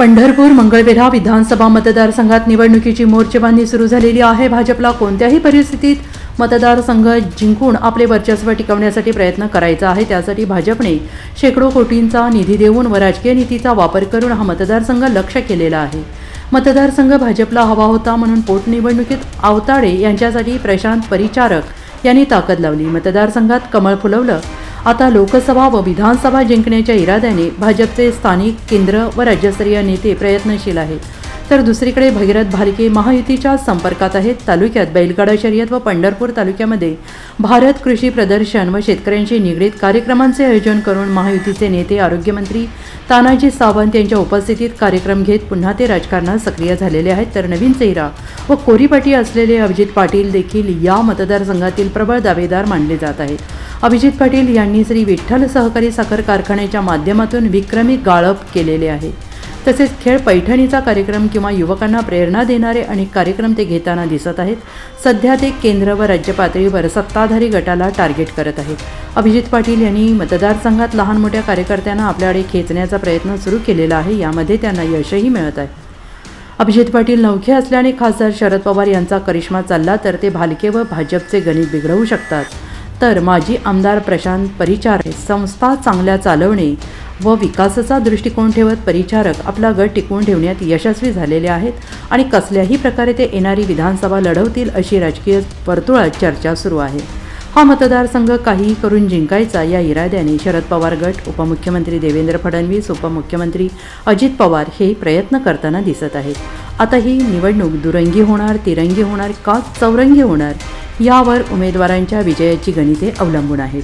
पंढरपूर मंगळवेढा विधानसभा मतदारसंघात निवडणुकीची मोर्चेबांधणी सुरू झालेली आहे. भाजपला कोणत्याही परिस्थितीत मतदारसंघ जिंकून आपले वर्चस्व टिकवण्यासाठी प्रयत्न करायचा आहे. त्यासाठी भाजपने शेकडो कोटींचा निधी देऊन व राजकीय नीतीचा वापर करून हा मतदारसंघ लक्ष केलेला आहे. मतदारसंघ भाजपला हवा होता म्हणून पोटनिवडणुकीत आवताडे यांच्यासाठी प्रशांत परिचारक यांनी ताकद लावली. मतदारसंघात कमळ फुलवलं आता लोकसभा व विधानसभा जिंकण्याच्या इराद्याने भाजपचे स्थानिक केंद्र व राज्यस्तरीय नेते प्रयत्नशील आहेत. तर दुसरीकडे भगीरथ भालके महायुतीच्या संपर्कात आहेत. तालुक्यात बैलगाडा शर्यत व पंढरपूर तालुक्यामध्ये भारत कृषी प्रदर्शन व शेतकऱ्यांशी निगडीत कार्यक्रमांचे आयोजन करून महायुतीचे नेते आरोग्यमंत्री तानाजी सावंत यांच्या उपस्थितीत कार्यक्रम घेत पुन्हा ते राजकारणात सक्रिय झालेले आहेत. तर नवीन चेहरा व कोरीपाटी असलेले अभिजित पाटील देखील या मतदारसंघातील प्रबळ दावेदार मानले जात आहेत. अभिजित पाटील यांनी श्री विठ्ठल सहकारी साखर कारखान्याच्या माध्यमातून विक्रमी गाळप केलेले आहे. तसेच खेळ पैठणीचा कार्यक्रम किंवा युवकांना प्रेरणा देणारे अनेक कार्यक्रम ते घेताना दिसत आहेत. सध्या ते केंद्र व राज्य पातळीवर सत्ताधारी गटाला टार्गेट करत आहेत. अभिजित पाटील यांनी मतदारसंघात लहान मोठ्या कार्यकर्त्यांना आपल्याकडे खेचण्याचा प्रयत्न सुरू केलेला आहे. यामध्ये त्यांना यशही मिळत आहे. अभिजित पाटील नवखे असल्याने खासदार शरद पवार यांचा करिश्मा चालला तर ते भालके व भाजपचे गणित बिघडवू शकतात. तर माजी आमदार प्रशांत परिचार संस्था चांगल्या चालवणे व विकासाचा दृष्टिकोन ठेवत परिचारक आपला गट टिकवून ठेवण्यात यशस्वी झालेले आहेत आणि कसल्याही प्रकारे ते येणारी विधानसभा लढवतील अशी राजकीय वर्तुळात चर्चा सुरू आहे. हा मतदारसंघ काहीही करून जिंकायचा या इराद्याने शरद पवार गट उपमुख्यमंत्री देवेंद्र फडणवीस उपमुख्यमंत्री अजित पवार हे प्रयत्न करताना दिसत आहेत. आता ही निवडणूक दुरंगी होणार तिरंगी होणार का चौरंगी होणार यावर उमेदवारांच्या विजयाची गणिते अवलंबून आहेत.